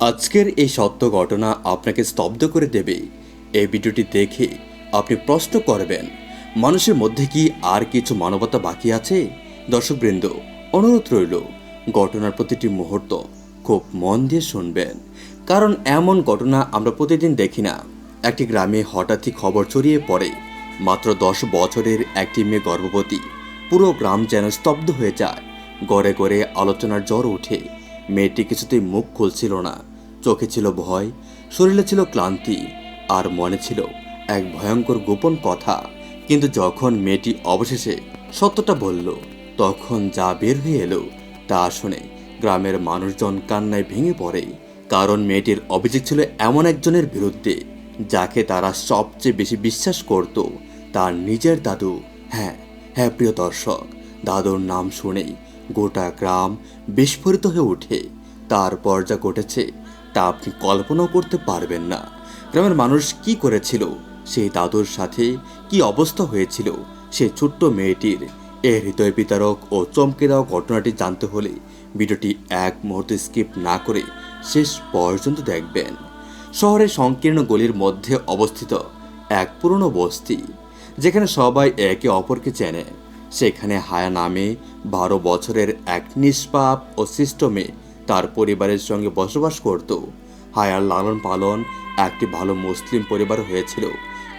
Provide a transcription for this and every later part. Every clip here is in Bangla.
আজকের এই সত্য ঘটনা আপনাকে স্তব্ধ করে দেবে। এই ভিডিওটি দেখে আপনি প্রশ্ন করবেন, মানুষের মধ্যে কি আর কিছু মানবতা বাকি আছে? দর্শকবৃন্দ, অনুরোধ রইল, ঘটনার প্রতিটি মুহূর্ত খুব মন দিয়ে শুনবেন, কারণ এমন ঘটনা আমরা প্রতিদিন দেখি না। একটি গ্রামে হঠাৎই খবর ছড়িয়ে পড়ে, মাত্র দশ বছরের একটি মেয়ে গর্ভবতী, পুরো গ্রাম যেন স্তব্ধ হয়ে যায়, গড়ে গড়ে আলোচনার জ্বর ওঠে, মেয়েটি কিছুতেই মুখ খুলছিল না। চোখে ছিল ভয়, শরীরে ছিল ক্লান্তি, আর মনে ছিল এক ভয়ঙ্কর গোপন কথা। কিন্তু যখন মেয়েটি অবশেষে সত্যটা বলল, তখন যা বের হয়ে এলো তা শুনে গ্রামের মানুষজন কান্নায় ভেঙে পড়ে। কারণ মেয়েটির অভিযোগ ছিল এমন একজনের বিরুদ্ধে, যাকে তারা সবচেয়ে বেশি বিশ্বাস করত, তার নিজের দাদু। হ্যাঁ হ্যাঁ প্রিয় দর্শক, দাদুর নাম শুনেই গোটা গ্রাম বিস্ফোরিত হয়ে ওঠে। তারপর যা ঘটেছে তা আপনি কল্পনাও করতে পারবেন না। গ্রামের মানুষ কি করেছিল? সেই দাদুর সাথে কি অবস্থা হয়েছিল? সেই ছোট্ট মেয়েটির এ হৃদয় বিতারক ও চমকে দেওয়া ঘটনাটি জানতে হলে ভিডিওটি এক মুহূর্তে স্কিপ না করে শেষ পর্যন্ত দেখবেন। শহরের সংকীর্ণ গলির মধ্যে অবস্থিত এক পুরনো বস্তি, যেখানে সবাই একে অপরকে চেনে। সেখানে হায়া নামে বারো বছরের এক নিষ্পাপ ও শিষ্ট মেয়ে তার পরিবারের সঙ্গে বসবাস করত। হায়ার লালন পালন একটি ভালো মুসলিম পরিবার হয়েছিল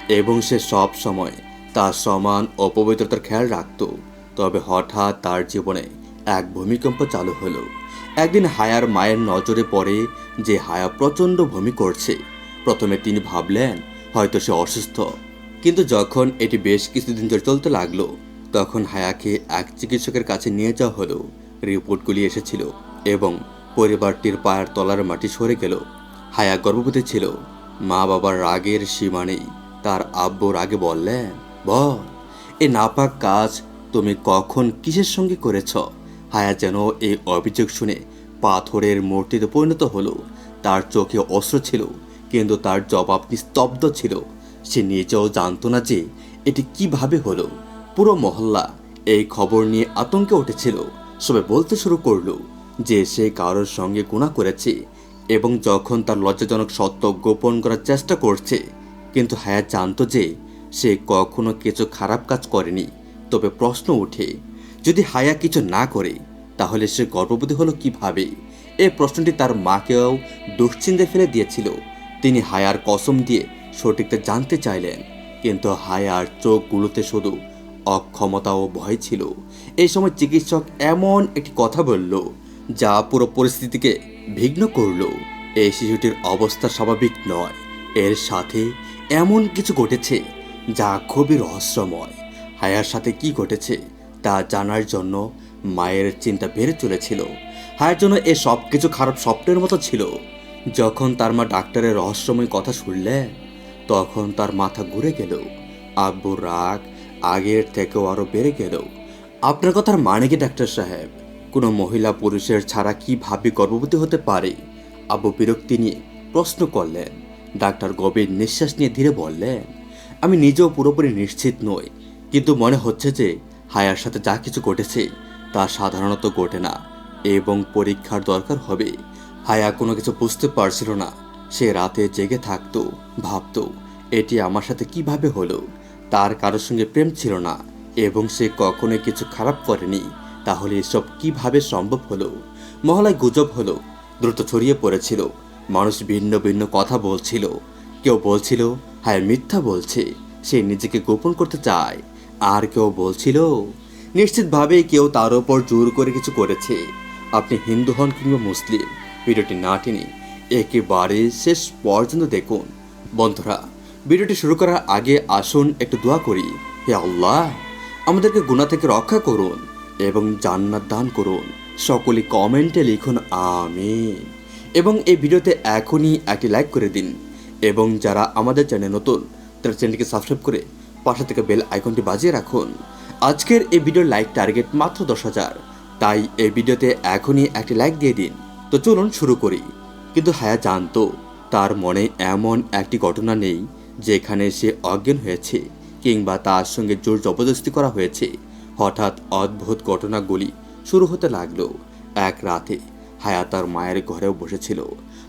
এবং সে সব সময় তার সমান ও পবিত্রতার খেয়াল রাখত। তবে হঠাৎ তার জীবনে এক ভূমিকম্প চালু হলো। একদিন হায়ার মায়ের নজরে পড়ে যে হায়া প্রচণ্ড ভূমি করছে। প্রথমে তিনি ভাবলেন, হয়তো সে অসুস্থ। কিন্তু যখন এটি বেশ কিছুদিন ধরে চলতে লাগল, তখন হায়াকে এক চিকিৎসকের কাছে নিয়ে যাওয়া হলো। রিপোর্টগুলি এসেছিল এবং পরিবারটির পায়ের তলার মাটি সরে গেল। হায়া গর্ভবতী ছিল। মা বাবার রাগের সীমা নেই। তার আব্বু রাগে বললেন, বল, এ নাপাক কাজ তুমি কখন কিসের সঙ্গে করেছ? হায়া যেন এই অভিযোগ শুনে পাথরের মূর্তিতে পরিণত হলো। তার চোখে অস্ত্র ছিল, কিন্তু তার জবাব নিস্তব্ধ ছিল। সে নিজেও জানতো না যে এটি কীভাবে হলো। পুরো মহল্লা এই খবর নিয়ে আতঙ্কে উঠেছিল। সবে বলতে শুরু করল যে সে কারোর সঙ্গে গুণা করেছে এবং যখন তার লজ্জাজনক সত্য গোপন করার চেষ্টা করছে, কিন্তু হায়া জানতো যে সে কখনো কিছু খারাপ কাজ করেনি। তবে প্রশ্ন ওঠে, যদি হায়া কিছু না করে, তাহলে সে গর্ভবতী হলো কীভাবে? এই প্রশ্নটি তার মাকেও দুশ্চিন্তায় ফেলে দিয়েছিল। তিনি হায়ার কসম দিয়ে সঠিকটা জানতে চাইলেন, কিন্তু হায়ার চোখগুলোতে শুধু অক্ষমতা ও ভয় ছিল। এই সময় চিকিৎসক এমন একটি কথা বলল যা পুরো পরিস্থিতিকে বিঘ্ন করল। এই শিশুটির অবস্থা স্বাভাবিক নয়। এর সাথে এমন কিছু ঘটেছে যা খুবই রহস্যময়। হায়ার সাথে কি ঘটেছে তা জানার জন্য মায়ের চিন্তা বেড়ে চলেছিল। হায়ার জন্য এ সব কিছু খারাপ স্বপ্নের মতো ছিল। যখন তার মা ডাক্তারের রহস্যময় কথা শুনলেন তখন তার মাথা ঘুরে গেল। আব্বুর রাগ আগের থেকেও আরও বেড়ে গেল। আপনার কথার মানে কি, ডাক্তার সাহেব? কোনো মহিলা পুরুষের ছাড়া কীভাবে গর্ভবতী হতে পারে? আব্বু বিরক্তি নিয়ে প্রশ্ন করলেন। ডাক্তার গভীর নিঃশ্বাস নিয়ে ধীরে বললেন, আমি নিজেও পুরোপুরি নিশ্চিত নই, কিন্তু মনে হচ্ছে যে হায়ার সাথে যা কিছু ঘটেছে তা সাধারণত ঘটে না এবং পরীক্ষার দরকার হবে। হায়া কোনো কিছু বুঝতে পারছিল না, সে রাতে জেগে থাকতো, ভাবতো, এটি আমার সাথে কীভাবে হলো? তার কারোর সঙ্গে প্রেম ছিল না এবং সে কখনোই কিছু খারাপ করেনি। তাহলে এসব কীভাবে সম্ভব হলো? মহলায় গুজব হলো, দ্রুত ছড়িয়ে পড়েছিল, মানুষ ভিন্ন ভিন্ন কথা বলছিল। কেউ বলছিল হ্যাঁ মিথ্যা বলছে, সে নিজেকে গোপন করতে চায়, আর কেউ বলছিল, নিশ্চিতভাবেই কেউ তার ওপর জোর করে কিছু করেছে। আপনি হিন্দু হন কিংবা মুসলিম, ভিডিওটি না টেনে একেবারে শেষ পর্যন্ত দেখুন। বন্ধুরা, ভিডিওটি শুরু করার আগে আসুন একটু দোয়া করি। হে আল্লাহ, আমাদেরকে গুণা থেকে রক্ষা করুন। এবং জান্নাত দান করুন। সকলে কমেন্টে লিখুন, আমিন। এবং এই ভিডিওতে এখনই একটি লাইক করে দিন। এবং যারা আমাদের চ্যানেল নতুন, তারা চ্যানেলটিকে সাবস্ক্রাইব করে পাশে থেকে বেল আইকনটি বাজিয়ে রাখুন। আজকের এই ভিডিওর লাইক টার্গেট মাত্র দশ হাজার। তাই এই ভিডিওতে এখনই একটি লাইক দিয়ে দিন। তো চলুন শুরু করি। কিন্তু হায়া জানতো তার মনে এমন একটি ঘটনা নেই, যেখানে সে অজ্ঞান হয়েছে, কিংবা তার সঙ্গে জোর জবরদস্তি করা হয়েছে। হঠাৎ অদ্ভুত ঘটনাগুলি শুরু হতে লাগল। এক রাতে হায়া তার মায়ের ঘরেও বসেছিল।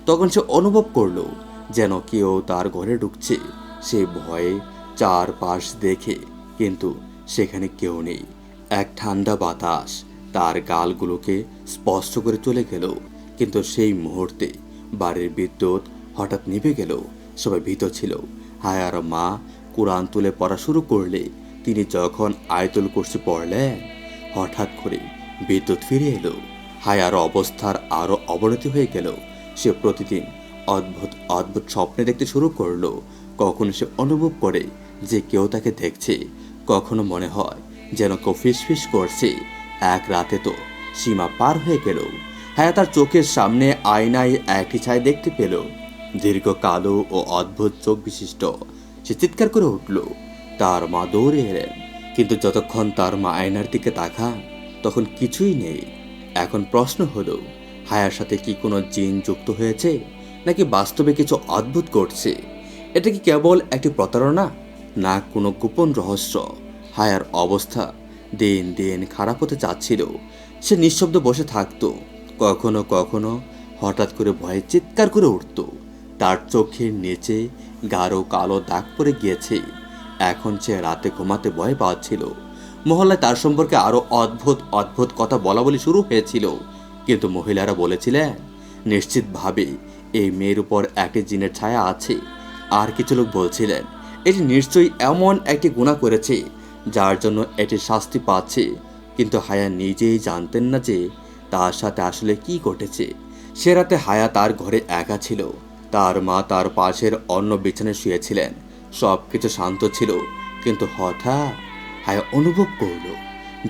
তখন সে অনুভব করল যেন কেউ তার ঘরে ঢুকছে। সে ভয়ে চারপাশ দেখে কিন্তু সেখানে কেউ নেই। এক ঠান্ডা বাতাস তার গালগুলোকে স্পষ্ট করে চলে গেল। কিন্তু সেই মুহূর্তে বাড়ির বিদ্যুৎ হঠাৎ নিভে গেল। সবাই ভীত ছিল। হায়ার মা কোরআন তুলে পড়া শুরু করলে তিনি যখন আয়তুল কুরসি পড়লেন, হঠাৎ করে বিদ্যুৎ ফিরে এলো। হায়ার অবস্থার আরও অবনতি হয়ে গেল। সে প্রতিদিন অদ্ভুত অদ্ভুত স্বপ্নে দেখতে শুরু করল। কখনো সে অনুভব করে যে কেউ তাকে দেখছে। কখনো মনে হয় যেন কেউ ফিসফিস করছে। এক রাতে তো সীমা পার হয়ে গেল। হ্যাঁ তার চোখের সামনে আয়নায় একটি ছায়া দেখতে পেল। দীর্ঘ কালো ও অদ্ভুত চোখ বিশিষ্ট। সে চিৎকার করে উঠল। তার মা দৌড়ে এলেন। কিন্তু যতক্ষণ তার মা আয়নার দিকে তাকান, তখন কিছুই নেই। এখন প্রশ্ন হলো, হায়ার সাথে কি কোনো জিন যুক্ত হয়েছে? নাকি বাস্তবে কিছু অদ্ভুত ঘটছে? এটা কি কেবল একটি প্রতারণা? না, কোনো গোপন রহস্য। হায়ার অবস্থা দিন দিন খারাপ হতে যাচ্ছিল সে নিঃশব্দ বসে থাকতো। কখনো কখনো হঠাৎ করে ভয়ে চিৎকার করে উঠত। তার চোখের নিচে গাঢ় কালো দাগ পড়ে গিয়েছে। এখন সে রাতে ঘুমাতে ভয় পাচ্ছিল। মহল্লায় তার সম্পর্কে আরও অদ্ভুত অদ্ভুত কথা বলা বলি শুরু হয়েছিল। কিন্তু মহিলারা বলেছিলেন, নিশ্চিতভাবে এই মেয়ের উপর একটি জিনের ছায়া আছে। আর কিছু লোক বলছিলেন এটি নিশ্চয়ই এমন একটি গুণা করেছে, যার জন্য এটি শাস্তি পাচ্ছে। কিন্তু হায়া নিজেই জানতেন না যে তার সাথে আসলে কি ঘটেছে। সে রাতে হায়া তার ঘরে একা ছিল। তার মা তার পাশের অন্য বিছানায় শুয়েছিলেন। সব কিছু শান্ত ছিল, কিন্তু হঠাৎ হায়া অনুভব করল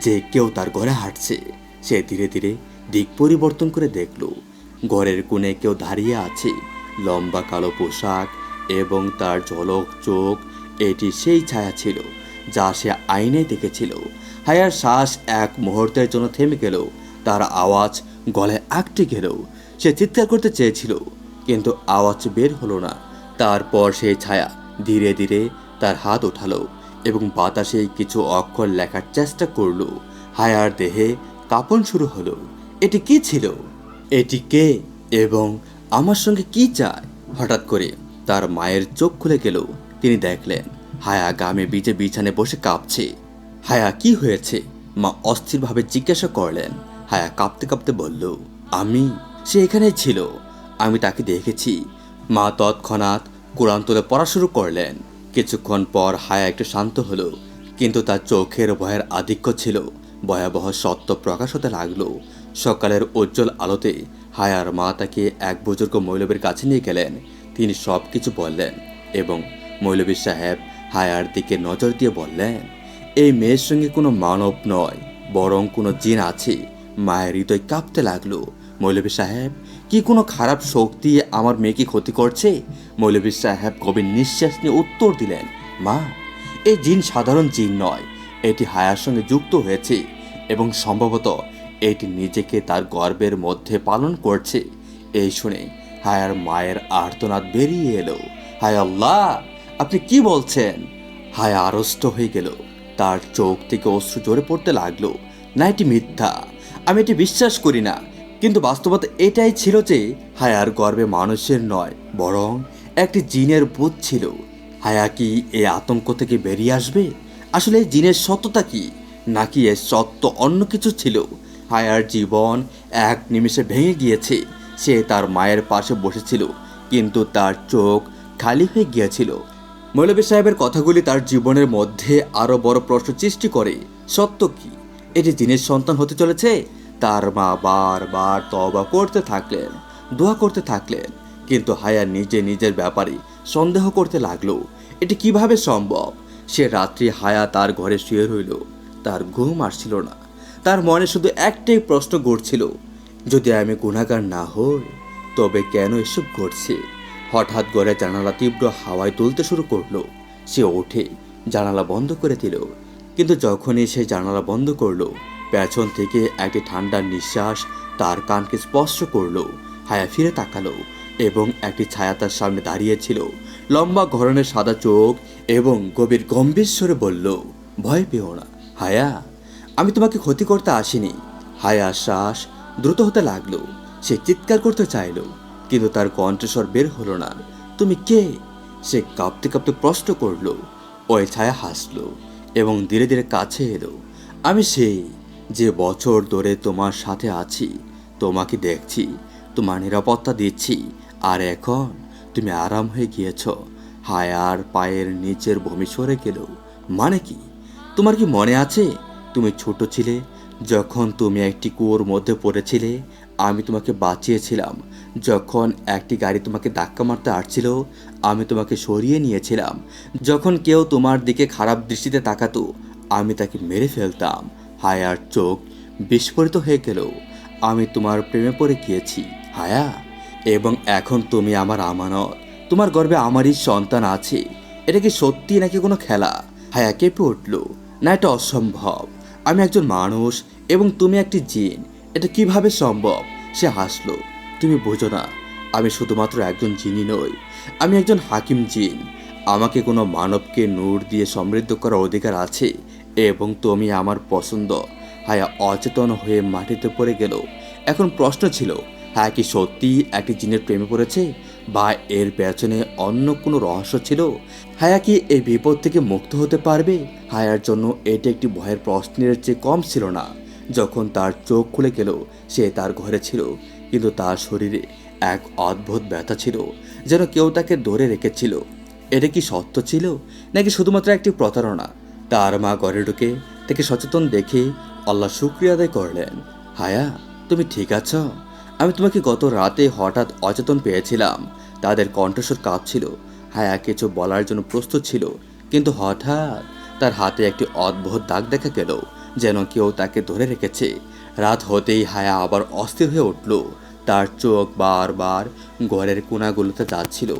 যে কেউ তার ঘরে হাঁটছে। সে ধীরে ধীরে দিক পরিবর্তন করে দেখল, ঘরের কোণে কেউ দাঁড়িয়ে আছে। লম্বা কালো পোশাক এবং তার ঝলক চোখ, এটি সেই ছায়া ছিল যা সে আইনায় দেখেছিল। হায়ার শ্বাস এক মুহূর্তের জন্য থেমে গেল, তার আওয়াজ গলায় আটকে গেল। সে চিৎকার করতে চেয়েছিল, কিন্তু আওয়াজ বের হলো না। তারপর সেই ছায়া ধীরে ধীরে তার হাত ওঠালো এবং বাতাসে কিছু অক্ষর লেখার চেষ্টা করল। হায়ার দেহে কাঁপন শুরু হলো। এটি কি ছিল? এটি কে এবং আমার সঙ্গে কি চায়? হঠাৎ করে তার মায়ের চোখ খুলে গেল। তিনি দেখলেন, হায়া গামে বিজে বিছানে বসে কাঁপছে। হায়া, কি হয়েছে? মা অস্থিরভাবে জিজ্ঞাসা করলেন। হায়া কাঁপতে কাঁপতে বলল, আমি? সে এখানে ছিল। আমি তাকে দেখেছি। মা তৎক্ষণাৎ কোরআন তুলে পড়া শুরু করলেন। কিছুক্ষণ পর হায়া একটু শান্ত হলো, কিন্তু তার চোখের ভয়ের আধিক্য ছিল। ভয়াবহ সত্য প্রকাশ হতে লাগল। সকালের উজ্জ্বল আলোতে হায়ার মা তাকে এক বুজুর্গ মৌলবীর কাছে নিয়ে গেলেন। তিনি সব কিছু বললেন এবং মৌলবী সাহেব হায়ার দিকে নজর দিয়ে বললেন, এই মেয়ের সঙ্গে কোনো মানব নয়, বরং কোনো জিন আছে। মায়ের হৃদয় কাঁপতে লাগল। মৌলবী সাহেব কি কোনো খারাপ শক্তি আমার মেয়েকে ক্ষতি করছে? মৌলবী সাহেব গভীর নিঃশ্বাস নিয়ে উত্তর দিলেন, মা এই জিন সাধারণ জিন নয়, এটি হায়ার সঙ্গে যুক্ত হয়েছে এবং সম্ভবত এটি নিজেকে তার গর্বের মধ্যে পালন করছে। এই শুনে হায়ার মায়ের আর্তনাদ বেরিয়ে এলো। হায় আল্লাহ, আপনি কি বলছেন? হায়া আড়ষ্ট হয়ে গেল। তার চোখ থেকে অশ্রু জোরে পড়তে লাগল। না, এটি মিথ্যা। আমি এটি বিশ্বাস করি না। কিন্তু বাস্তবতা এটাই ছিল যে হায়ার গর্বে মানুষের নয়, বরং একটি জিনের বোধ ছিল। হায়া কি এই আতঙ্ক থেকে বেরিয়ে আসবে? আসলে জিনের সত্যতা কি? নাকি এর সত্য অন্য কিছু ছিল? হায়ার জীবন এক নিমিষে ভেঙে গিয়েছে। সে তার মায়ের পাশে বসেছিল, কিন্তু তার চোখ খালি হয়ে গিয়েছিল। মৌলবী সাহেবের কথাগুলি তার জীবনের মধ্যে আরও বড় প্রশ্ন সৃষ্টি করে, সত্য কি? এটি জিনের সন্তান হতে চলেছে? তার মা বারবার তবা করতে থাকলেন, দোয়া করতে থাকলেন। কিন্তু হায়া নিজে নিজের ব্যাপারে সন্দেহ করতে লাগল। এটি কীভাবে সম্ভব? সে রাত্রি হায়া তার ঘরে শুয়ে রইল। তার ঘুম আসছিল না। তার মনে শুধু একটাই প্রশ্ন ঘুরছিল, যদি আমি গুণাগার না হই, তবে কেন এসব ঘটছে? হঠাৎ গড়ে জানালা তীব্র হাওয়ায় তুলতে শুরু করল। সে ওঠে জানালা বন্ধ করে দিল। কিন্তু যখনই সে জানালা বন্ধ করল পেছন থেকে একটি ঠান্ডা নিঃশ্বাস তার কানকে স্পর্শ করল, হায়া ফিরে তাকালো এবং একটি ছায়া তার সামনে দাঁড়িয়েছিল। লম্বা ঘরনের সাদা চোখ এবং গভীর গম্ভীর স্বরে বলল, ভয় পেও না, হায়া, আমি তোমাকে ক্ষতি করতে আসিনি। হায়া শ্বাস দ্রুত হতে লাগল, সে চিৎকার করতে চাইলো, কিন্তু তার কণ্ঠস্বর বের হলো না। তুমি কে? সে কাঁপতে কাঁপতে প্রশ্ন করল। ওই ছায়া হাসলো এবং ধীরে ধীরে কাছে এলো। আমি সেই যে বছর ধরে তোমার সাথে আছি, তোমাকে দেখছি, তোমার নিরাপত্তা দিচ্ছি, আর এখন তুমি আরাম হয়ে গিয়েছ। হায়ার পায়ের নিচের ভূমি সরে গেল। মানে কি? তোমার কি মনে আছে? তুমি ছোট ছিলে, যখন তুমি একটি কুয়োর মধ্যে পড়েছিলে, আমি তোমাকে বাঁচিয়েছিলাম। যখন একটি গাড়ি তোমাকে ধাক্কা মারতে আসছিল, আমি তোমাকে সরিয়ে নিয়েছিলাম। যখন কেউ তোমার দিকে খারাপ দৃষ্টিতে তাকাতো, আমি তাকে মেরে ফেলতাম। হায়ার চোখ বিস্ফোরিত হয়ে গেল। আমি তোমার প্রেমে পড়ে গিয়েছি, হায়া। এবং এখন তুমি আমার আমানত। তোমার গর্বে আমারই সন্তান আছে। এটা কি সত্যি নাকি কোনো খেলা? হায়া কেঁপে উঠল। না, এটা অসম্ভব। আমি একজন মানুষ এবং তুমি একটি জিন। এটা কীভাবে সম্ভব? সে হাসলো। তুমি বোঝো না, আমি শুধুমাত্র একজন জিনই নই। আমি একজন হাকিম জিন। আমাকে কোনো মানবকে নূর দিয়ে সমৃদ্ধ করার অধিকার আছে? এবং তুমি আমার পছন্দ। হায়া অচেতন হয়ে মাটিতে পড়ে গেল। এখন প্রশ্ন ছিল হ্যাঁ কি সত্যি একটি জিনের প্রেমে পড়েছে বা এর পেছনে অন্য কোনো রহস্য ছিল? হায়া কি এই বিপদ থেকে মুক্ত হতে পারবে? হায়ার জন্য এটি একটি ভয়ের প্রশ্নের চেয়ে কম ছিল না। যখন তার চোখ খুলে গেল, সে তার ঘরে ছিল, কিন্তু তার শরীরে এক অদ্ভুত ব্যথা ছিল, যেন কেউ তাকে ধরে রেখেছিল। এটা কি সত্য ছিল, নাকি শুধুমাত্র একটি প্রতারণা? তার মা ঘরে ঢুকে তাকে সচেতন দেখে আল্লাহ শুক্রিয়া আদায় করলেন। হায়া, তুমি ঠিক আছো? আমি তোমাকে গত রাতে হঠাৎ অচেতন পেয়েছিলাম। তাদের কণ্ঠস্বর কাঁপছিল। হায়া কিছু বলার জন্য প্রস্তুত ছিল, কিন্তু হঠাৎ তার হাতে একটি অদ্ভুত দাগ দেখা গেল, যেন কেউ তাকে ধরে রেখেছে। রাত হতেই হায়া আবার অস্থির হয়ে উঠল। তার চোখ বারবার ঘরের কোনাগুলোতে যাচ্ছিল,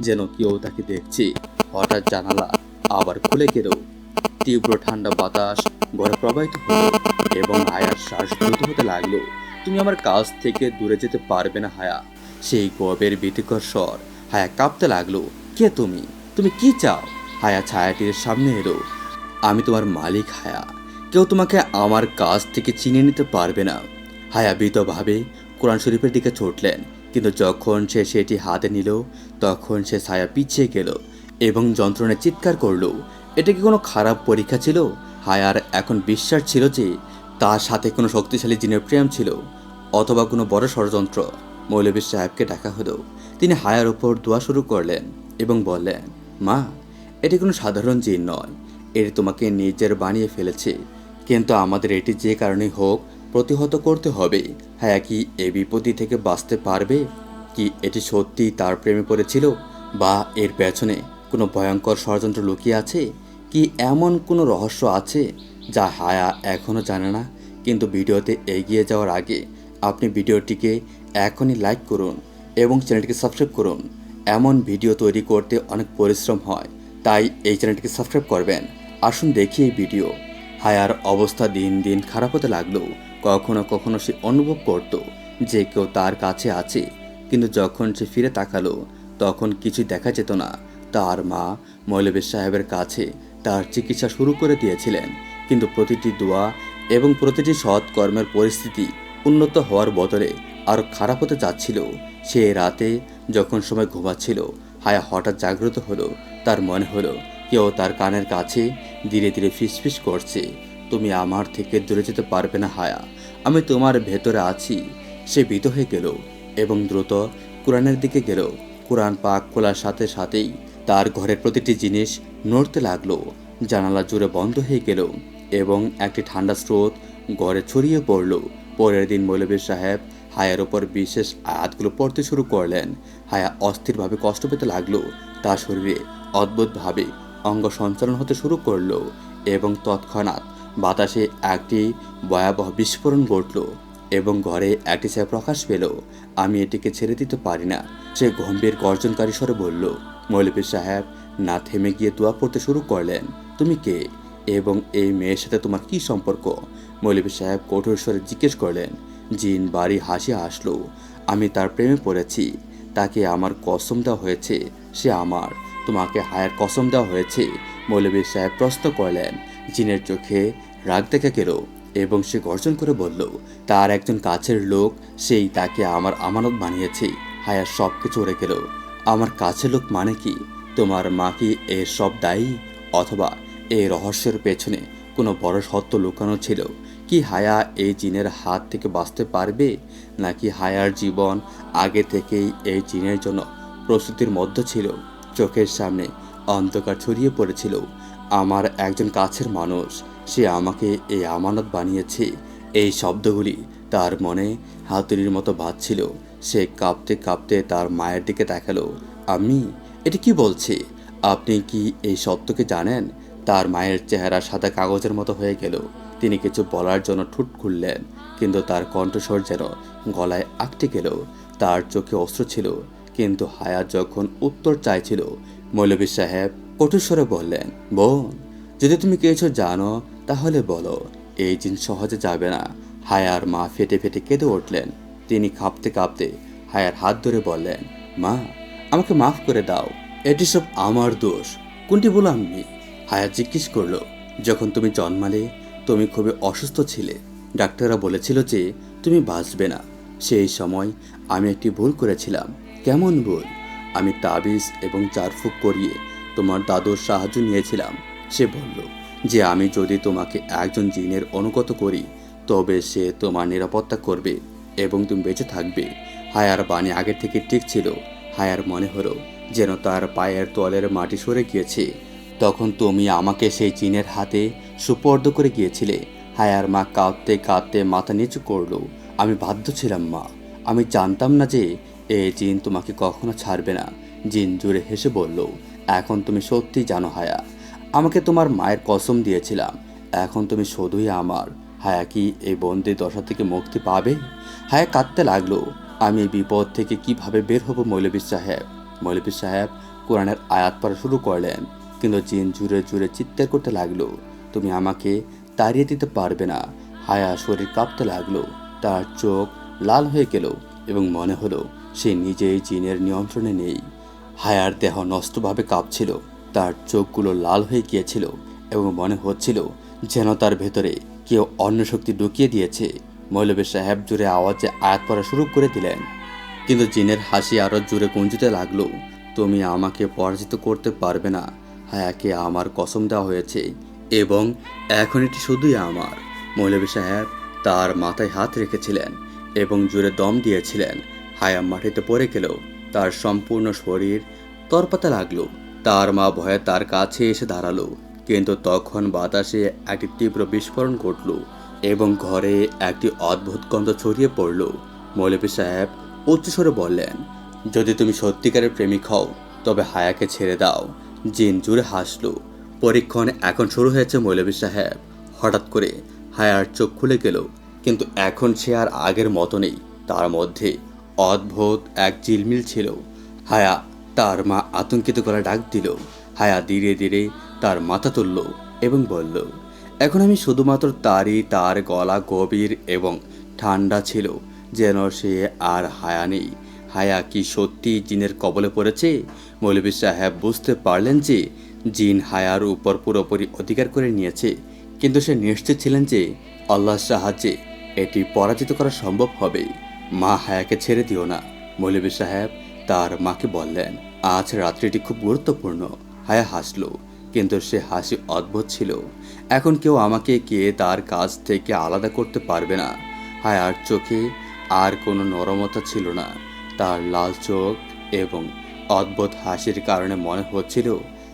যেন কেউ তাকে দেখছে। হঠাৎ জানালা আবার খুলে গেল। তীব্র ঠান্ডা বাতাস ঘরে প্রবাহিত হলো এবং হায়ার শ্বাস দ্রুত হতে লাগল। তুমি আমার কাছ থেকে দূরে যেতে পারবে না, হায়া। সেই গবের ভীতিকর স্বর, হায়া কাঁপতে লাগল। কে তুমি? তুমি কি চাও? হায়া ছায়াটির সামনে এলো। আমি তোমার মালিক, হায়া। কেউ তোমাকে আমার কাছ থেকে চিনে নিতে পারবে না। হায়া ভীতভাবে কোরআন শরীফের দিকে ছুটলেন। কিন্তু যখন সে সেটি হাতে নিল, তখন সে ছায়া পিছিয়ে গেল এবং যন্ত্রণায় চিৎকার করল। এটা কি কোনো খারাপ পরীক্ষা ছিল? হায়ার এখন বিশ্বাস ছিল যে তার সাথে কোনো শক্তিশালী জিনের প্রেম ছিল, অথবা কোনো বড় ষড়যন্ত্র। মৌলবী সাহেবকে ডাকা হলো। তিনি হায়ার ওপর দোয়া শুরু করলেন এবং বললেন, মা, এটি কোনো সাধারণ জিন নয়। এটি তোমাকে নিজের বানিয়ে ফেলেছে। কিন্তু আমাদের এটি যে কারণেই হোক, প্রতিহত করতে হবে। হায়া, কি এ বিপত্তি থেকে বাঁচতে পারবে? কি এটি সত্যি তার প্রেমে পড়েছিল? বা এর পেছনে কোনো ভয়ঙ্কর ষড়যন্ত্র লুকিয়ে আছে? কি এমন কোনো রহস্য আছে যা হায়া এখনও জানে না? কিন্তু ভিডিওতে এগিয়ে যাওয়ার আগে আপনি ভিডিওটিকে এখনই লাইক করুন এবং চ্যানেলটিকে সাবস্ক্রাইব করুন। এমন ভিডিও তৈরি করতে অনেক পরিশ্রম হয়, তাই এই চ্যানেলটিকে সাবস্ক্রাইব করবেন। আসুন দেখি এই ভিডিও। হায়ার অবস্থা দিন দিন খারাপ হতে লাগল কখনো কখনো সে অনুভব করত যে কেউ তার কাছে আছে, কিন্তু যখন সে ফিরে তাকালো, তখন কিছু দেখা যেত না। তার মা মৌলবী সাহেবের কাছে তার চিকিৎসা শুরু করে দিয়েছিলেন। কিন্তু প্রতিটি দোয়া এবং প্রতিটি সৎ কর্মের পরিস্থিতি উন্নত হওয়ার বদলে আরও খারাপ হতে যাচ্ছিল সে রাতে যখন সময় ঘুমাচ্ছিল, হায়া হঠাৎ জাগ্রত হলো। তার মনে হলো, কেউ তার কানের কাছে ধীরে ধীরে ফিসফিস করছে। তুমি আমার থেকে দূরে যেতে পারবে না, হায়া। আমি তোমার ভেতরে আছি। সে ভীত হয়ে গেল এবং দ্রুত কোরআনের দিকে গেল। কোরআন পাক খোলার সাথে সাথেই তার ঘরের প্রতিটি জিনিস নড়তে লাগল। জানালা জুড়ে বন্ধ হয়ে গেল এবং একটি ঠান্ডা স্রোত ঘরে ছড়িয়ে পড়ল। পরের দিন মৌলবী সাহেব হায়ার ওপর বিশেষ আয়াতগুলো পড়তে শুরু করলেন। হায়া অস্থিরভাবে কষ্ট পেতে লাগল। তার শরীরে অদ্ভুতভাবে অঙ্গ সঞ্চালন হতে শুরু করল এবং তৎক্ষণাৎ বাতাসে একটি ভয়াবহ বিস্ফোরণ ঘটল এবং ঘরে একটি ছায়া প্রকাশ পেল। আমি এটিকে ছেড়ে দিতে পারি না। সে গম্ভীর গর্জনকারী স্বরে বলল মৌলবী সাহেব না থেমে গিয়ে দোয়া পড়তে শুরু করলেন। তুমি কে? এবং এই মেয়ের সাথে তোমার কি সম্পর্ক? মৌলবী সাহেব কঠোর স্বরে জিজ্ঞেস করলেন। জিন বাড়ি হাসি হাসলো। আমি তার প্রেমে পড়েছি। তাকে আমার কসম দেওয়া হয়েছে। সে আমার। তোমাকে হায়ার কসম দেওয়া হয়েছে। মৌলবী সাহেব প্রশ্ন করলেন। জিনের চোখে রাগ দেখা গেল এবং সে গর্জন করে বলল, তার একজন কাছের লোক, সেই তাকে আমার আমানত বানিয়েছে। হায়ার সব কিছু উড়ে গেল। আমার কাছের লোক মানে কি? তোমার মা কি এর সব দায়ী অথবা এই রহস্যের পেছনে কোনো বড় সত্য লুকানো ছিল? কি হায়া এই জিনের হাত থেকে বাঁচতে পারবে? নাকি হায়ার জীবন আগে থেকেই এই জিনের জন্য প্রস্তুতির মধ্যে ছিল? চোখের সামনে অন্ধকার ছড়িয়ে পড়েছিল। আমার একজন কাছের মানুষ, সে আমাকে এই আমানত বানিয়েছে। এই শব্দগুলি তার মনে হাতুড়ির মতো বাজছিল সে কাঁপতে কাঁপতে তার মায়ের দিকে তাকালো। আমি এটা কি বলছি? আপনি কি এই সত্যকে জানেন? তার মায়ের চেহারা সাদা কাগজের মতো হয়ে গেল। তিনি কিছু বলার জন্য ঠুট খুললেন, কিন্তু তার কণ্ঠস্বর যেন গলায় আটকে গেল। তার চোখে অস্ত্র ছিল, কিন্তু হায়া যখন উত্তর চাইছিল, মৌলভী সাহেব কঠোরস্বরে বললেন, বোন, যদি তুমি কিছু জানো, তাহলে বলো। এই জিন সহজে যাবে না। হায়ার মা ফেটে ফেটে কেঁদে উঠলেন। তিনি কাঁপতে কাঁপতে হায়ার হাত ধরে বললেন, মা আমাকে মাফ করে দাও। এটি সব আমার দোষ। কোনটি বলো আমি হায়া জিজ্ঞেস করল, যখন তুমি জন্মালে, তুমি খুবই অসুস্থ ছিলে। ডাক্তাররা বলেছিল যে, তুমি বাঁচবে না। সেই সময় আমি একটি ভুল করেছিলাম। কেমন ভুল? আমি তাবিজ এবং চারফুক করিয়ে তোমার দাদুর সাহায্য নিয়েছিলাম। সে বলল, যে আমি যদি তোমাকে একজন জিনের অনুগত করি, তবে সে তোমার নিরাপত্তা করবে এবং তুমি বেঁচে থাকবে। হায়ার বাণী আগের থেকে ঠিক ছিল। হায়ার মনে হলো যেন তার পায়ের তলের মাটি সরে গিয়েছে। তখন তুমি আমাকে সেই জিনের হাতে সুপর্দ করে গিয়েছিলে। হায়ার মা কাঁদতে কাঁদতে মাথা নিচু করল। আমি বাধ্য ছিলাম, মা। আমি জানতাম না যে এ জিন তোমাকে কখনো ছাড়বে না। জিন জুড়ে হেসে বলল, এখন তুমি সত্যি জানো, হায়া। আমাকে তোমার মায়ের কসম দিয়েছিলাম। এখন তুমি শুধুই আমার। হায়া কি এই বন্দি দশা থেকে মুক্তি পাবে? হায়া কাঁদতে লাগল। আমি বিপদ থেকে কীভাবে বের হব মৌলবী সাহেব? মৌলবী সাহেব কোরআনের আয়াত পড়া শুরু করলেন, কিন্তু জিন জুড়ে জুড়ে চিৎকার করতে লাগল। তুমি আমাকে তাড়িয়ে দিতে পারবে না। হায়া শরীর কাঁপতে লাগল। তার চোখ লাল হয়ে গেল এবং মনে হলো সে নিজেই জিনের নিয়ন্ত্রণে নেই। হায়ার দেহ নষ্টভাবে কাঁপছিল। তার চোখগুলো লাল হয়ে গিয়েছিল এবং মনে হচ্ছিল যেন তার ভেতরে কেউ অন্য শক্তি ঢুকিয়ে দিয়েছে। মৌলবী সাহেব জুড়ে আওয়াজে আয়াত পড়া শুরু করে দিলেন। কিন্তু জিনের হাসি আরও জুড়ে গুঞ্জিতে লাগল, তুমি আমাকে পরাজিত করতে পারবে না। হায়াকে আমার কসম দেওয়া হয়েছে এবং এখন এটি শুধুই আমার। মৌলবী সাহেব তার মাথায় হাত রেখেছিলেন এবং জুড়ে দম দিয়েছিলেন। হায়া মাটিতে পড়ে গেল, তার সম্পূর্ণ শরীর তরপাতে লাগল, তার মা ভয়ে তার কাছে এসে দাঁড়াল। কিন্তু তখন বাতাসে একটি তীব্র বিস্ফোরণ ঘটল। এবং ঘরে একটি অদ্ভুত গন্ধ ছড়িয়ে পড়ল। মৌলবী সাহেব উচ্চস্বরে বললেন, যদি তুমি সত্যিকারের প্রেমিক হও, তবে হায়াকে ছেড়ে দাও। জিন জুড়ে হাসল। পরীক্ষণ এখন শুরু হয়েছে মৌলবী সাহেব। হঠাৎ করে হায়ার চোখ খুলে গেল, কিন্তু এখন সে আর আগের মতো নেই। তার মধ্যে অদ্ভুত এক চিলমিল ছিল। হায়া তার মা আতঙ্কিত করে ডাক দিল। হায়া ধীরে ধীরে তার মাথা তুলল এবং বলল এখন আমি শুধুমাত্র তারই তার গলা গভীর এবং ঠান্ডা ছিল, যেন সে আর হায়া নেই। হায়া কি সত্যি জিনের কবলে পড়েছে? মৌলবী সাহেব বুঝতে পারলেন যে জিন হায়ার উপর পুরোপুরি অধিকার করে নিয়েছে, কিন্তু সে নিশ্চিত ছিলেন যে আল্লাহর সাহায্যে এটি পরাজিত করা সম্ভব হবে। মা হায়াকে ছেড়ে দিও না মৌলবী সাহেব তার মাকে বললেন। আজ রাত্রিটি খুব গুরুত্বপূর্ণ। হায়া হাসলো, কিন্তু সে হাসি অদ্ভুত ছিল। এখন কেউ আমাকে কে তার কাজ থেকে আলাদা করতে পারবে না। হায়ার চোখে আর কোনো নরমতা ছিল না। তার লাল চোখ এবং অদ্ভুত হাসির কারণে মনে হচ্ছিল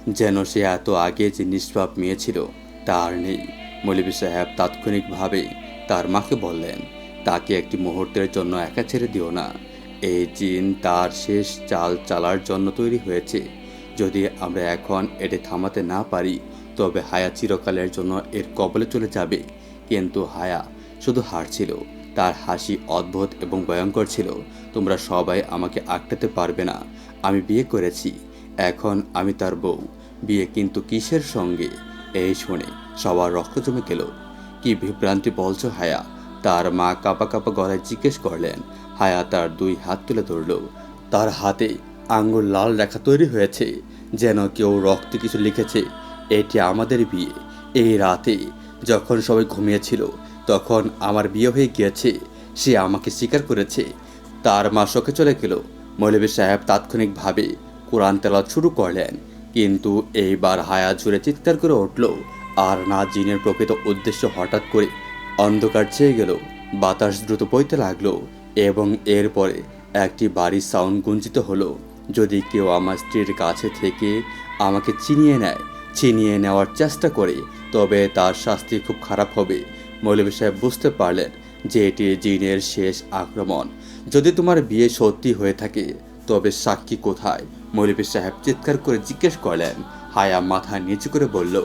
যেন সে এত আগে যে নিষ্পাপ মেয়ে ছিল, তার নেই। মৌলবী সাহেব তাৎক্ষণিকভাবে তার মাকে বললেন, তাকে একটি মুহূর্তের জন্য একা ছেড়ে দিও না। এই জিন তার শেষ চাল চালার জন্য তৈরি হয়েছে। যদি আমরা এখন এটি থামাতে না পারি তবে হায়া চিরকালের জন্য এর কবলে চলে যাবে। কিন্তু হায়া শুধু হারছিল তার হাসি অদ্ভুত এবং ভয়ঙ্কর ছিল। তোমরা সবাই আমাকে আটকাতে পারবে না। আমি বিয়ে করেছি। এখন আমি তার বউ। বিয়ে কিন্তু কিসের সঙ্গে? এই শুনে সবার রক্ত জমে গেল। কি বিভ্রান্তি বলছো হায়া? তার মা কাপা কাপা গলায় জিজ্ঞেস করলেন। হায়া তার দুই হাত তুলে ধরল। তার হাতে আঙ্গুল লাল রেখা তৈরি হয়েছে, যেন কেউ রক্তে কিছু লিখেছে। এটি আমাদের বিয়ে। এই রাতে যখন সবাই ঘুমিয়েছিল, তখন আমার বিয়ে হয়ে গিয়েছে। সে আমাকে স্বীকার করেছে। তার মা শোকে চলে গেল। মৌলভী সাহেব তাৎক্ষণিকভাবে কোরআন তেলা শুরু করলেন। কিন্তু এইবার হায়া জুড়ে চিৎকার করে উঠল আর না জিনের প্রকৃত উদ্দেশ্য হঠাৎ করে অন্ধকার চেয়ে গেল। বাতাস দ্রুত বইতে লাগল এবং এরপরে একটি বাড়ির সাউন্ড গুঞ্জিত হলো। যদি কেউ আমার স্ত্রীর কাছে থেকে আমাকে চিনিয়ে নেয় ছিনিয়ে নেওয়ার চেষ্টা করে, তবে তার শাস্তি খুব খারাপ হবে। মৌলভী সাহেব বুঝতে পারলেন যে এটি জিনের শেষ আক্রমণ। যদি তোমার বিয়ে সত্যি হয়ে থাকে, তবে সাক্ষী কোথায়? মৌলভী সাহেব চিৎকার করে জিজ্ঞেস করলেন। হায়া মাথা নিচু করে বলল,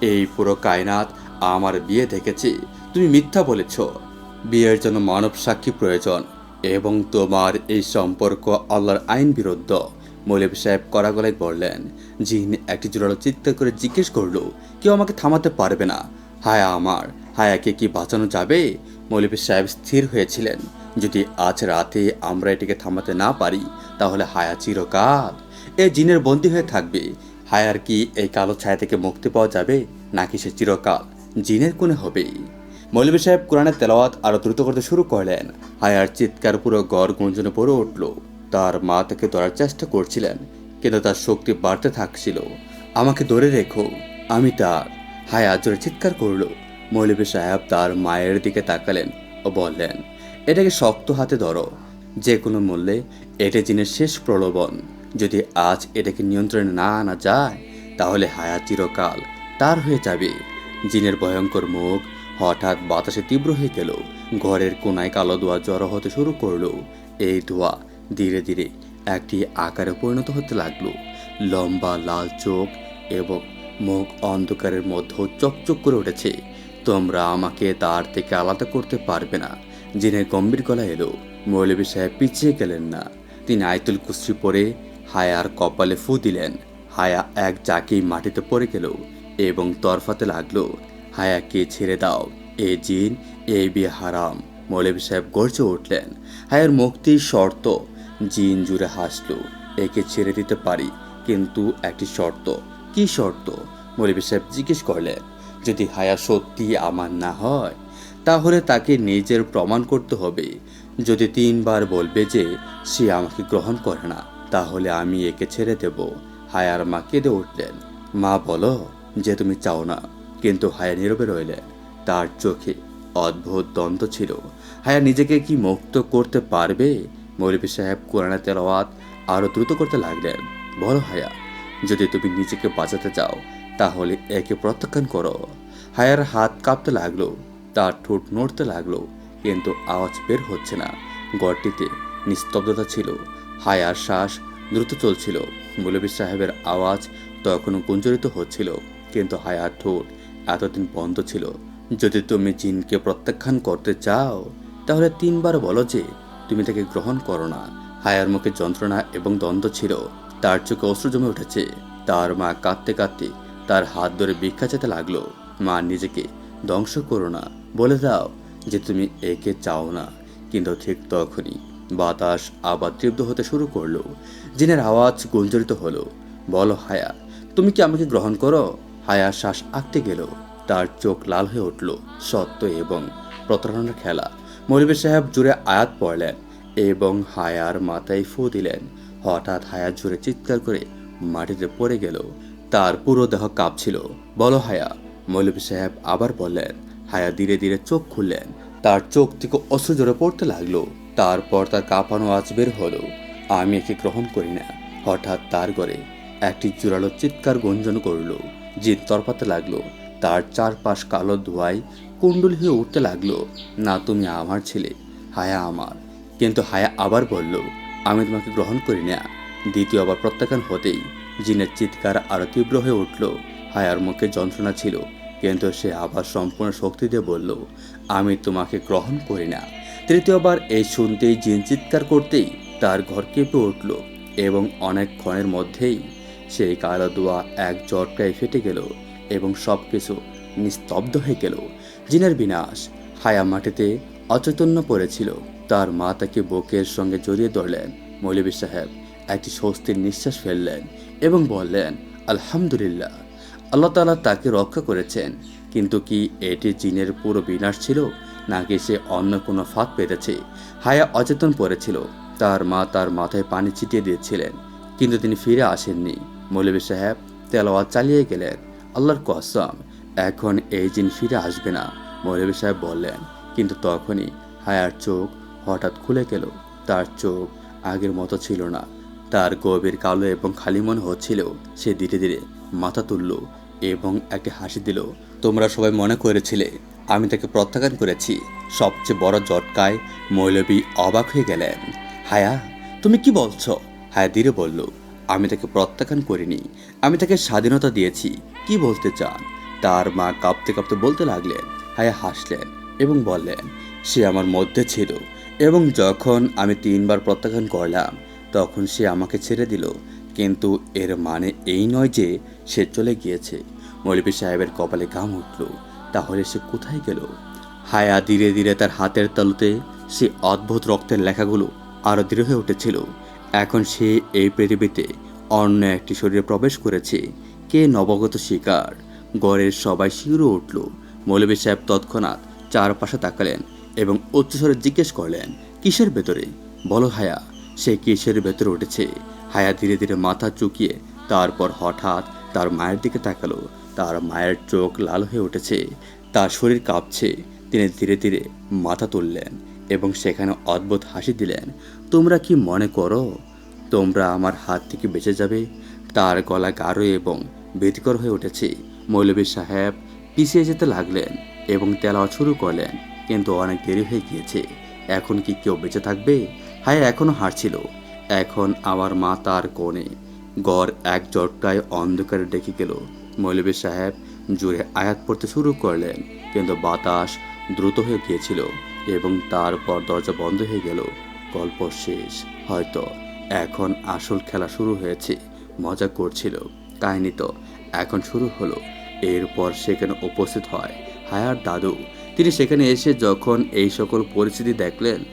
এই পুরো কায়নাত আমার বিয়ে দেখেছি। তুমি মিথ্যা বলেছ। বিয়ের জন্য মানব সাক্ষী প্রয়োজন এবং তোমার এই সম্পর্ক আল্লাহর আইন বিরুদ্ধ। মৌলভী সাহেব কড়া গলায় বললেন, জিন একটি জোরালো চিৎকার করে জিজ্ঞেস করল, কেউ আমাকে থামাতে পারবে না। হায়া আমার, হায়াকে কি বাঁচানো যাবে? মৌলভী সাহেব স্থির হয়েছিলেন। যদি আজ রাতে আমরা এটিকে থামাতে না পারি, তাহলে হায়া চিরকাল এ জিনের বন্দী হয়ে থাকবে। হায়ার কি এই কালো ছায়া থেকে মুক্তি পাওয়া যাবে, নাকি সে চিরকাল জিনের কোণে হবে? মৌলভী সাহেব কোরআনের তেলাওয়াত আরও দ্রুত করতে শুরু করলেন। হায়ার চিৎকার পুরো গড় গুঞ্জনে পড়ে উঠল। তার মা তাকে ধরার চেষ্টা করছিলেন, কিন্তু তার শক্তি বাড়তে থাকছিল। আমাকে ধরে রেখো, আমি তার। হায়া জোরে চিৎকার করল। মৌলভী সাহেব তার মায়ের দিকে তাকালেন ও বললেন, এটাকে শক্ত হাতে ধরো। যে কোনো মূল্যে এটা জিনের শেষ প্রলোভন। যদি আজ এটাকে নিয়ন্ত্রণে না আনা যায়, তাহলে হায়া চিরকাল তার হয়ে যাবে। জিনের ভয়ঙ্কর মুখ হঠাৎ বাতাসে তীব্র হয়ে গেল। ঘরের কোনায় কালো ধোয়া জড়ো হতে শুরু করল। এই ধোয়া ধীরে ধীরে একটি আকারে পরিণত হতে লাগল। লম্বা, লাল চোখ এবং মুখ অন্ধকারের মধ্যেও চকচক করে উঠেছে। তোমরা আমাকে তার থেকে আলাদা করতে পারবে না। জিনের গম্ভীর গলা এলো, মৌলভী সাহেব পিছিয়ে গেলেন না। তিনি আয়তুল কুশ্রি পরে হায়ার কপালে ফু দিলেন। হায়া এক জাকেই মাটিতে পড়ে গেল এবং তরফাতে লাগল, হায়াকে ছেড়ে দাও, এ জিন, এ বিয়ে হারাম। মৌলভী সাহেব গর্জে উঠলেন। হায়ার মুক্তির শর্ত জিন জুড়ে হাসলো, একে ছেড়ে দিতে পারি, কিন্তু একটি শর্ত। কি শর্ত? মৌলভী সাহেব জিজ্ঞেস করলেন। যদি হায়া সত্যি আমার না হয়, তাহলে তাকে নিজের প্রমাণ করতে হবে। যদি তিনবার বলবে যে সে আমাকে গ্রহণ করে না, তাহলে আমি একে ছেড়ে দেব। হায়ার মা কেঁদে উঠলেন। মা, বলো যে তুমি চাও না। কিন্তু হায়া নীরবে রইলেন। তার চোখে অদ্ভুত দ্বন্দ্ব ছিল। হায়া নিজেকে কি মুক্ত করতে পারবে? মৌলভী সাহেব কোরআনা তেলাওয়াত আরও দ্রুত করতে লাগলেন। বলো হায়া, যদি তুমি নিজেকে বাঁচাতে চাও, তাহলে একে প্রত্যাখ্যান করো। হায়ার হাত কাঁপতে লাগল, তার ঠোঁট নড়তে লাগল, কিন্তু আওয়াজ বের হচ্ছে না। গড়টিতে নিস্তব্ধতা ছিল, হায়ার শ্বাস দ্রুত চলছিল। মৌলভী সাহেবের আওয়াজ তখনও গুঞ্জরিত হচ্ছিল, কিন্তু হায়ার ঠোঁট এতদিন বন্ধ ছিল। যদি তুমি জিনকে প্রত্যাখ্যান করতে চাও, তাহলে তিনবার বলো যে তুমি তাকে গ্রহণ করো না। হায়ার মুখে যন্ত্রণা এবং দ্বন্দ্ব ছিল। তার চোখে অশ্রু জমে উঠেছে। তার মা কাঁদতে কাঁদতে তার হাত ধরে ভিক্ষা যেতে লাগল। মা নিজেকে ধ্বংস করো না। বলে দাও যে তুমি একে চাও না। কিন্তু ঠিক তখনই বাতাস আবার তীব্র হতে শুরু করল। জিনের আওয়াজ গুঞ্জরিত হলো। বলো, হায়া, তুমি কি আমাকে গ্রহণ করো? হায়া শ্বাস আঁকতে গেল। তার চোখ লাল হয়ে উঠল। সত্য এবং প্রতারণার খেলা। মৌলবী সাহেব জুড়ে আয়াত পড়লেন এবং হায়ার মাথায় ফু দিলেন। হঠাৎ হায়া জুড়ে চিৎকার করে মাটিতে পড়ে গেল। তার পুরো দেহ কাঁপছিল। বলো হায়া মৌলবী সাহেব আবার বললেন। হায়া ধীরে ধীরে চোখ খুললেন। তার চোখ থেকে অশ্রু জোরে পড়তে লাগল। তারপর তার কাঁপানো আজ বের হলো। আমি একে গ্রহণ করি না। হঠাৎ তার ঘরে একটি জোরালো চিৎকার গঞ্জন করল। জিন তরপাতে লাগল। তার চারপাশ কালো ধোয়ায় কুণ্ডল হয়ে উঠতে লাগল। না, তুমি আমার ছেলে। হায়া আমার। কিন্তু হায়া আবার বলল, আমি তোমাকে গ্রহণ করি না। দ্বিতীয় আবার প্রত্যাখ্যান হতেই জিনের চিৎকার আরও তীব্র হয়ে উঠল। হায়ার মুখে যন্ত্রণা ছিল, কিন্তু সে আবার সম্পূর্ণ শক্তি দিয়ে বলল, আমি তোমাকে গ্রহণ করি না। তৃতীয়বার এই শুনতেই জিন চিৎকার করতেই তার ঘর কেঁপে উঠল এবং অনেক ক্ষণের মধ্যেই সেই কালো দোয়া এক জটকায় ফেটে গেল এবং সব কিছু নিস্তব্ধ হয়ে গেল। জিনের বিনাশ। হায়া মাটিতে অচৈতন্য পড়েছিল। তার মা তাকে বুকের সঙ্গে জড়িয়ে ধরলেন। মৌলবী সাহেব একটি স্বস্তির নিঃশ্বাস ফেললেন এবং বললেন, আলহামদুলিল্লাহ, আল্লাহ তালা তাকে রক্ষা করেছেন। কিন্তু কি এটি জিনের পুরো বিনাশ ছিল? নাকি সে অন্য কোনো ফাঁদ পেতেছে? হায়া অচেতন পড়েছিল। তার মা তার মাথায় পানি ছিটিয়ে দিয়েছিলেন। কিন্তু তিনি ফিরে আসেননি। মৌলভী সাহেব তেলাওয়াত চালিয়ে গেলেন। আল্লাহর কসম এখন এই জিন ফিরে আসবে না, মৌলভী সাহেব বললেন। কিন্তু তখনই হায়ার চোখ হঠাৎ খুলে গেল। তার চোখ আগের মতো ছিল না। তার গভীর কালো এবং খালি মনে হচ্ছিল। সে ধীরে ধীরে মাথা তুলল এবং একটি হাসি দিল, তোমরা সবাই মনে করেছিলে আমি তাকে প্রত্যাখ্যান করেছি। সবচেয়ে বড় জটকায় মৌলবী অবাক হয়ে গেলেন। হায়া, তুমি কি বলছো? হায়া ধীরে বলল, আমি তাকে প্রত্যাখ্যান করিনি। আমি তাকে স্বাধীনতা দিয়েছি। কি বলতে চান? তার মা কাঁপতে কাঁপতে বলতে লাগলেন, হায়া হাসলেন এবং বললেন, সে আমার মধ্যে ছিল এবং যখন আমি তিনবার প্রত্যাখ্যান করলাম, তখন সে আমাকে ছেড়ে দিল। কিন্তু এর মানে এই নয় যে সে চলে গিয়েছে। মৌলবী সাহেবের কপালে ঘাম উঠল। তাহলে সে কোথায় গেল? হায়া ধীরে ধীরে তার হাতের তালুতে সে অদ্ভুত রক্তের লেখাগুলো আরও দৃঢ় হয়ে উঠেছিল। এখন সে এই পৃথিবীতে অন্য একটি শরীরে প্রবেশ করেছে। কে নবগত শিকার? গড়ের সবাই শিউরে উঠল। মৌলবী সাহেব তৎক্ষণাৎ চারপাশে তাকালেন এবং উচ্চস্বরে জিজ্ঞেস করলেন, কিসের ভেতরে? বলো হায়া, সে কিসের ভেতরে উঠেছে? হায়া ধীরে ধীরে মাথা চুকিয়ে তারপর হঠাৎ তার মায়ের দিকে তাকালো। তার মায়ের চোখ লাল হয়ে উঠেছে, তার শরীর কাঁপছে। তিনি ধীরে ধীরে মাথা তুললেন এবং সেখানে অদ্ভুত হাসি দিলেন, তোমরা কি মনে করো, তোমরা আমার হাত থেকে বেঁচে যাবে? তার গলা গাঢ় এবং ভীতিকর হয়ে উঠেছে। মৌলভী সাহেব পিছিয়ে যেতে লাগলেন এবং তেলাওয়া শুরু করলেন। কিন্তু অনেক দেরি হয়ে গিয়েছে। এখন কি কেউ বেঁচে থাকবে? হায় এখনও হারছিল। এখন আমার মা তার কোণে। গড় এক জটকায় অন্ধকারে ডেকে গেল। মৌলভী সাহেব জুড়ে আয়াত পড়তে শুরু করলেন, কিন্তু বাতাস দ্রুত হয়ে গিয়েছিল এবং তারপর দরজা বন্ধ হয়ে গেল। গল্প শেষ। হয়তো এখন আসল খেলা শুরু হয়েছে। মজা করছিল। কাহিনী তো এখন শুরু হলো। এরপর সেখানে উপস্থিত হয় হায়ার দাদু। তিনি সেখানে এসে যখন এই সকল পরিস্থিতি দেখলেন,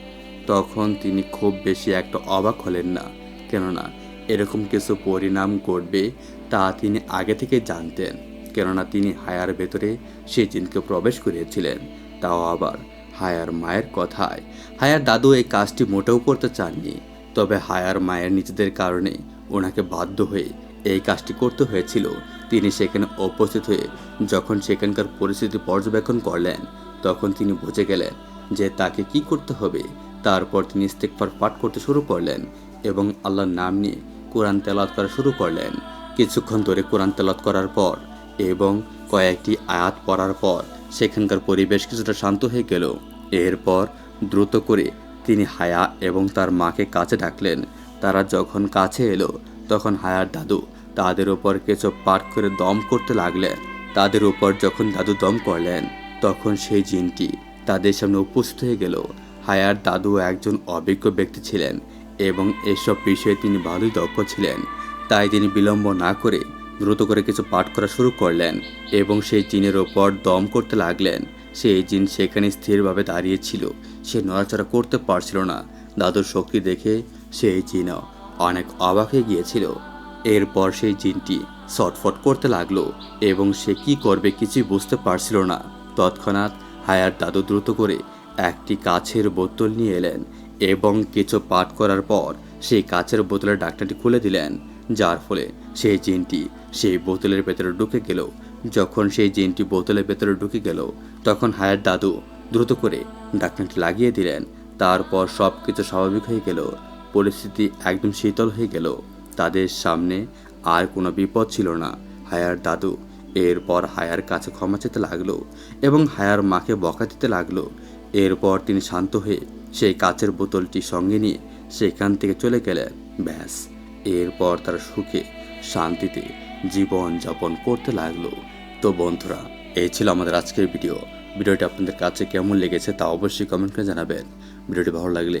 তখন তিনি খুব বেশি একটা অবাক হলেন না। কেননা, এরকম কিছু পরিণাম ঘটবে তা তিনি আগে থেকে জানতেন। কেননা, তিনি হায়ার ভেতরে সেই জিনকে প্রবেশ করিয়েছিলেন। তাও আবার হায়ার মায়ের কথায়। হায়ার দাদু এই কাজটি মোটেও করতে চাননি, তবে হায়ার মায়ের নিজেদের কারণে ওনাকে বাধ্য হয়ে এই কাজটি করতে হয়েছিল। তিনি সেখানে উপস্থিত হয়ে যখন সেখানকার পরিস্থিতি পর্যবেক্ষণ করলেন, তখন তিনি বুঝে গেলেন যে তাকে কি করতে হবে। তারপর তিনি ইস্তেকফার পাঠ করতে শুরু করলেন এবং আল্লাহর নাম নিয়ে কোরআন তেলাত করা শুরু করলেন। কিছুক্ষণ ধরে কোরআন তেলাত করার পর এবং কয়েকটি আয়াত পড়ার পর সেখানকার পরিবেশ কিছুটা শান্ত হয়ে গেল। এরপর দ্রুত করে তিনি হায়া এবং তার মাকে কাছে ডাকলেন। তারা যখন কাছে এলো, তখন হায়ার দাদু তাদের ওপর কিছু পাঠ করে দম করতে লাগলেন তাদের ওপর যখন দাদু দম করলেন, তখন সেই জিনটি তাদের সামনে উপস্থিত হয়ে গেল। হায়ার দাদু একজন অভিজ্ঞ ব্যক্তি ছিলেন এবং এসব বিষয়ে তিনি ভালোই দক্ষ ছিলেন। তাই তিনি বিলম্ব না করে দ্রুত করে কিছু পাঠ করা শুরু করলেন এবং সেই জিনের ওপর দম করতে লাগলেন। সেই জিন সেখানে স্থিরভাবে দাঁড়িয়েছিল সে নড়াচড়া করতে পারছিল না। দাদুর শক্তি দেখে সেই জিনও অনেক অবাক হয়ে গিয়েছিল। এরপর সেই জিনটি ছটফট করতে লাগল এবং সে কি করবে কিছুই বুঝতে পারছিল না। তৎক্ষণাৎ হায়ার দাদু দ্রুত করে একটি কাছের বোতল নিয়ে এলেন এবং কিছু পাঠ করার পর সেই কাচের বোতলের ডাকনাটি খুলে দিলেন, যার ফলে সেই জিনটি সেই বোতলের ভেতরে ঢুকে গেল। যখন সেই জিনটি বোতলের ভেতরে ঢুকে গেল, তখন হায়ার দাদু দ্রুত করে ডাকনাটি লাগিয়ে দিলেন। তারপর সব কিছু স্বাভাবিক হয়ে গেল। পরিস্থিতি একদম শীতল হয়ে গেল। তাদের সামনে আর কোনো বিপদ ছিল না। হায়ার দাদু এরপর হায়ার কাছে ক্ষমা চেতে লাগল এবং হায়ার মাকে বকা দিতে লাগল। এরপর তিনি শান্ত হয়ে সেই কাচের বোতলটি সঙ্গে নিয়ে সেখান থেকে চলে গেলেন। ব্যাস, এরপর তারা সুখে শান্তিতে জীবন যাপন করতে লাগল। তো বন্ধুরা, এই ছিল আমাদের আজকের ভিডিও। ভিডিওটি আপনাদের কাছে কেমন লেগেছে তা অবশ্যই কমেন্ট করে জানাবেন। ভিডিওটি ভালো লাগলে